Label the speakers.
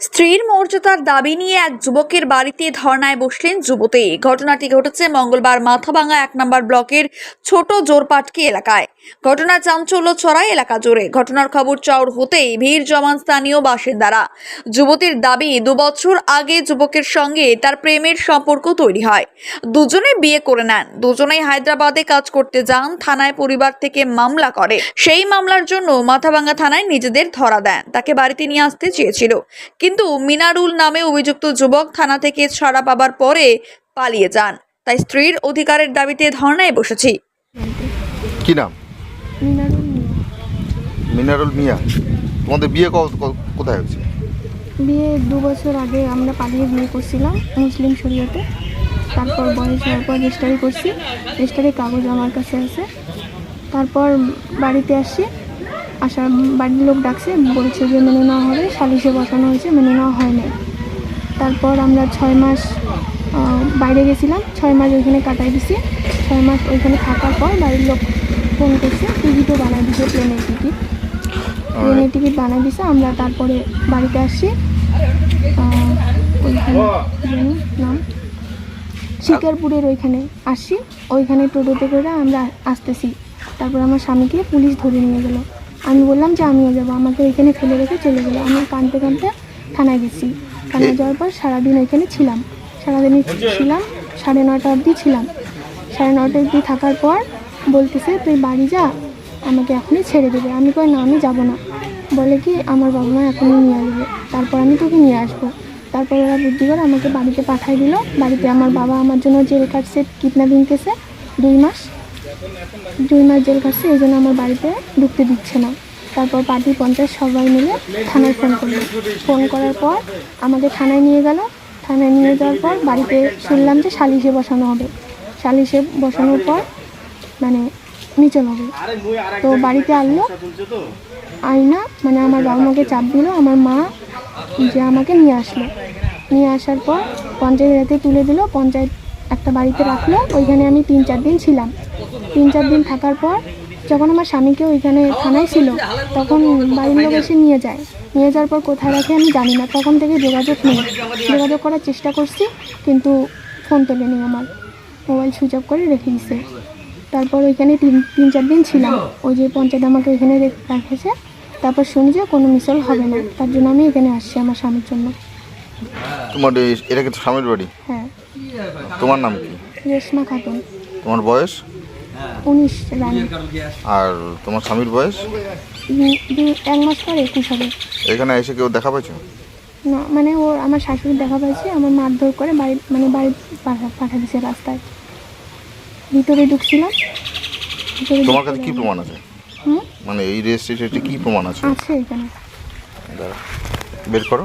Speaker 1: স্ত্রীর মর্যাদার দাবি নিয়ে এক যুবকের বাড়িতে ধর্নায় বসলেন যুবতী। ঘটনাটি ঘটেছে মঙ্গলবার মাথাভাঙা এক নম্বর ব্লকের ছোট জোরপাটকি এলাকায়। ঘটনা চাঞ্চল্য ছড়ায় এলাকা জুড়ে। ঘটনার খবর চাউর হতেই ভিড় জমান স্থানীয় বাসিন্দারা। যুবতীর দাবি দুবছর আগে যুবকের সঙ্গে তার প্রেমের সম্পর্ক তৈরি হয়। দুজনে বিয়ে করে নেন। দুজনেই হায়দ্রাবাদে কাজ করতে যান, থানায় পরিবার থেকে মামলা করে। সেই মামলার জন্য মাথাভাঙ্গা থানায় নিজেদের ধরা দেন। তাকে বাড়িতে নিয়ে আসতে চেয়েছিল। কিন্তু মিনারুল নামে অভিযুক্ত যুবক থানা থেকে ছাড়া পাবার পরে পালিয়ে যান। তাই স্ত্রীর অধিকারের দাবিতে ধর্নায় বসেছি।
Speaker 2: কি নাম?
Speaker 3: মিনারুল মিয়া।
Speaker 2: মিনারুল মিয়া। তোমাদের বিয়ে ক- ক- কোথায় হয়েছে?
Speaker 3: বিয়ে দু বছর আগে আমরা পালিয়ে বিয়ে করছিলাম মুসলিম শরীয়তে। তারপর বয়স হওয়ার পর রেজিস্টারি করছি। রেজিস্টারি কাগজ আমার কাছে আছে। তারপর বাড়িতে আসি। আসার বাড়ির লোক ডাকছে, বলছে যে মেনে নেওয়া হবে, সালিশে বসানো হয়েছে, মেনে নেওয়া হয় তারপর আমরা ছয় মাস বাইরে গেছিলাম, ছয় মাস ওইখানে কাটাই দিছি। ছয় মাস ওইখানে থাকার পর বাড়ির লোক ফোন করছে টিকিটও বানাই দিছে প্লেনের টিকিট ট্রেনের টিকিট বানাই দিছে, আমরা তারপরে বাড়িতে আসছি। ওইখানে নাম? শিকারপুরের ওইখানে আসছি। ওইখানে টোটোতে করে আমরা আসতেছি। তারপর আমার স্বামীকে পুলিশ ধরে নিয়ে গেল। আমি বললাম যে আমিও যাব। আমাকে ওইখানে ফেলে রেখে চলে গেলো। আমি কাঁদতে কাঁদতে থানায় গেছি। থানায় যাওয়ার পর সারাদিন ওইখানে ছিলাম। সারাদিন ছিলাম সাড়ে নটা অবধি ছিলাম। সাড়ে নটা অবধি থাকার পর বলতেছে তুই বাড়ি যা আমাকে এখনই ছেড়ে দেবে। আমি কই না আমি যাব না। বলে কি আমার বাবা মা এখনই নিয়ে আসবে। তারপর আমি তোকে নিয়ে আসব। তারপর ওরা বুদ্ধি করে আমাকে বাড়িতে পাঠাই দিল। বাড়িতে আমার বাবা আমার জন্য জেল কাটছে কিডন্যাপিং কেসে দুই মাস। দুই মাস জেল কাটছে এই জন্য আমার বাড়িতে ঢুকতে দিচ্ছে না। তারপর পার্টি পঞ্চায়েত সবাই মিলে থানায় ফোন করল। ফোন করার পর আমাকে থানায় নিয়ে গেল। থানায় নিয়ে যাওয়ার পর বাড়িতে শুনলাম যে সালিশে বসানো হবে। সালিশে বসানোর পর মানে মিচল হবে। তো বাড়িতে আনলো আইনা মানে আমার বাবা মাকে চাপ দিল। আমার মা যে আমাকে নিয়ে আসলো। নিয়ে আসার পর পঞ্চায়েত তুলে দিল। পঞ্চায়েত একটা বাড়িতে রাখল। ওইখানে আমি তিন চার দিন ছিলাম। তিন চার দিন থাকার পর যখন আমার স্বামীকে ওইখানে থানায় ছিল তখন বাড়ির লোক এসে নিয়ে যায়। নিয়ে যাওয়ার পর কোথায় রাখে আমি জানি না তখন থেকে যোগাযোগ নেই। যোগাযোগ করার চেষ্টা করছি কিন্তু ফোন তোলেনি আমার। মোবাইল সুইচ অফ করে রেখে দিছে। তারপর ওইখানে তিন তিন চার দিন ছিলাম। ওই যে পঞ্চায়েত আমাকে ওইখানে রেখে- রেখেছে। তারপর শুনি যে কোনো মিসল হবে না। তার জন্য আমি এখানে আসছি আমার স্বামীর জন্য।
Speaker 2: তোমার এটা কিন্তু স্বামীর বাড়ি?
Speaker 3: হ্যাঁ।
Speaker 2: তোমার নাম কি?
Speaker 3: রেশমা খাতুন।
Speaker 2: তোমার বয়স?
Speaker 3: উনিশ রানী
Speaker 2: আর? তোমার স্বামীর বয়স?
Speaker 3: এক মাস পর একুশ হবে।
Speaker 2: এখানে এসে কেউ দেখা পাইছো?
Speaker 3: না মানে ও আমার শাশুড়ি দেখা পাইছে আমার মারধর করে বাড়ি মানে বাড়ি পাঠা দিছে রাস্তায়। ভিতরে ঢুকছিলাম
Speaker 2: তোমার কাছে কি প্রমাণ আছে?
Speaker 3: হুম?
Speaker 2: মানে এই রেজিস্ট্রেশনে কি প্রমাণ আছে?
Speaker 3: আছে এখানে।
Speaker 2: বের করো।